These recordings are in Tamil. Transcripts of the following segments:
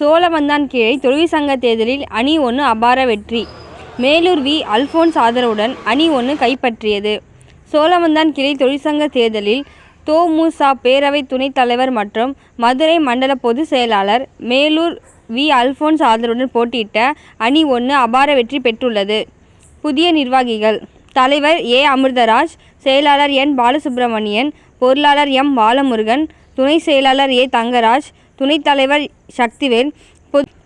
சோழவந்தான் கீழை தொழிற்சங்க தேர்தலில் அணி ஒன்று அபார வெற்றி. மேலூர் வி. அல்போன்ஸ் ஆதரவுடன் அணி ஒன்று கைப்பற்றியது. சோழவந்தான் கிளை தொழிற்சங்க தேர்தலில் தோமுசா பேரவை துணைத் தலைவர் மற்றும் மதுரை மண்டல பொதுச் செயலாளர் மேலூர் வி. அல்போன்ஸ் ஆதரவுடன் போட்டியிட்ட அணி ஒன்று அபார வெற்றி பெற்றுள்ளது. புதிய நிர்வாகிகள். தலைவர் ஏ. அமிர்தராஜ் செயலாளர் என். பாலசுப்ரமணியன் பொருளாளர் எம். பாலமுருகன் துணை செயலாளர் ஏ. தங்கராஜ் துணைத் தலைவர் சக்திவேல்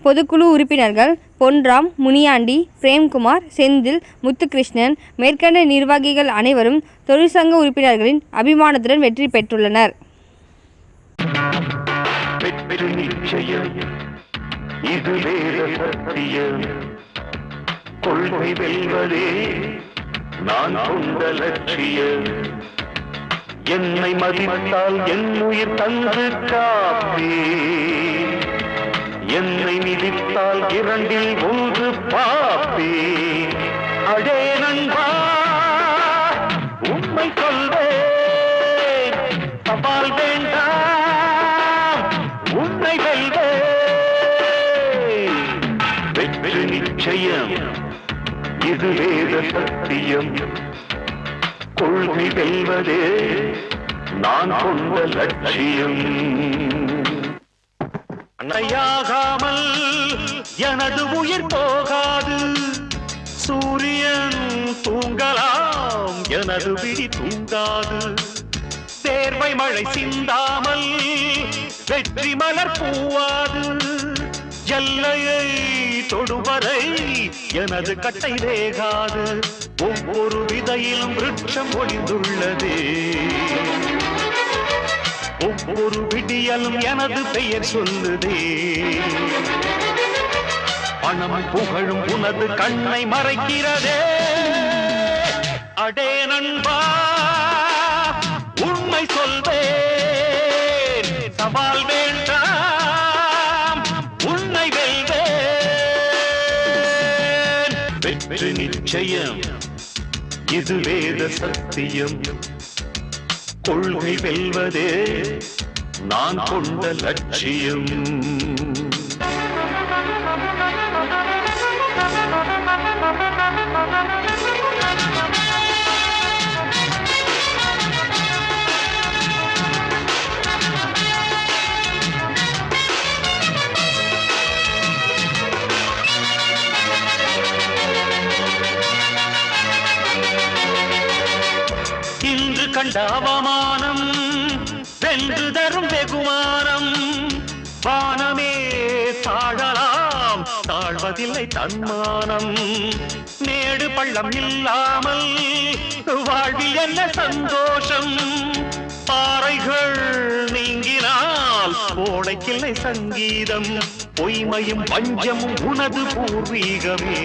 பொதுக்குழு உறுப்பினர்கள் பொன்ராம் முனியாண்டி பிரேம்குமார் செந்தில் முத்துகிருஷ்ணன் மேற்கண்ட நிர்வாகிகள் அனைவரும் தொழிற்சங்க உறுப்பினர்களின் அபிமானத்துடன் வெற்றி பெற்றுள்ளனர். கொள்கை வெல்வதே நான் கொண்ட லட்சியம். என்னை மதித்தால் என் உயிர் தந்து காப்பே. என்னை மிதித்தால் இரண்டில் ஒன்று பாப்பே. அடே நண்பா உண்மை சொல்வேன். தபால் வேண்டாம் உண்மை வெல்வேன். வெற்றி நிச்சயம் இது வேத சத்தியம். கொள்கை வெல்வதே நான் கொண்ட லட்சியம். அன்னையாகாமல் எனது உயிர் போகாது. சூரியன் தூங்கலாம் எனது விழி தூங்காது. தேர்வை மழை சிந்தாமல் வெற்றி மலர் பூவாது. தொடுவரை எனது கட்டை வேகாது. ஒவ்வொரு விதையிலும் விருட்சம் ஒளிந்துள்ளதே. ஒவ்வொரு விடியலும் எனது பெயர் சொல்லுதே. பணம் புகழும் உனது கண்ணை மறைக்கிறதே. அடே நண்பா. வெற்றி நிச்சயம். இது வேத சத்தியம். கொள்கை வெல்வதே நான் கொண்ட லட்சியம். கண்ட அவமானம் வென்று தரும் வெகுமானம். வானமே தாழலாம் தாழ்வதில்லை தன்மானம். நேடு பள்ளம் இல்லாமல் வாழ்வில் என்ன சந்தோஷம்? பாறைகள் நீங்கினால் ஓடைக்கில்லை சங்கீதம். பொய்மையும் பஞ்சமும் உனது பூர்வீகமே.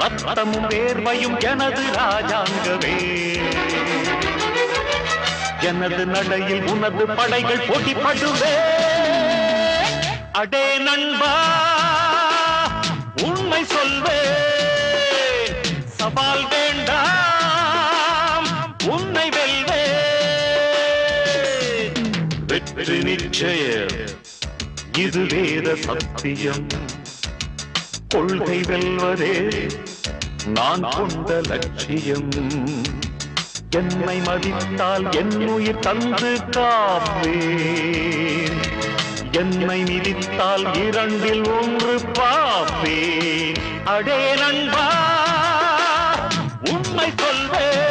ரத்தமும் வேர்வையும் எனது ராஜாங்கமே எனது நடையில் உனது படைகள் போட்டிப்படுவே. அடே நண்பா உண்மை சொல்வே. சவால் வேண்டாம் உன்னை வெல்வே. வெற்றி நிச்சய இது வேத சத்தியம். கொள்கை வெல்வதே நான் கொண்ட லட்சியம். என்னை மதித்தால் என் உயிர் தந்து காப்பேன் என்னை மிதித்தால் இரண்டில் ஒன்று பாப்பேன் அடே நண்பா உண்மை சொல்வேன்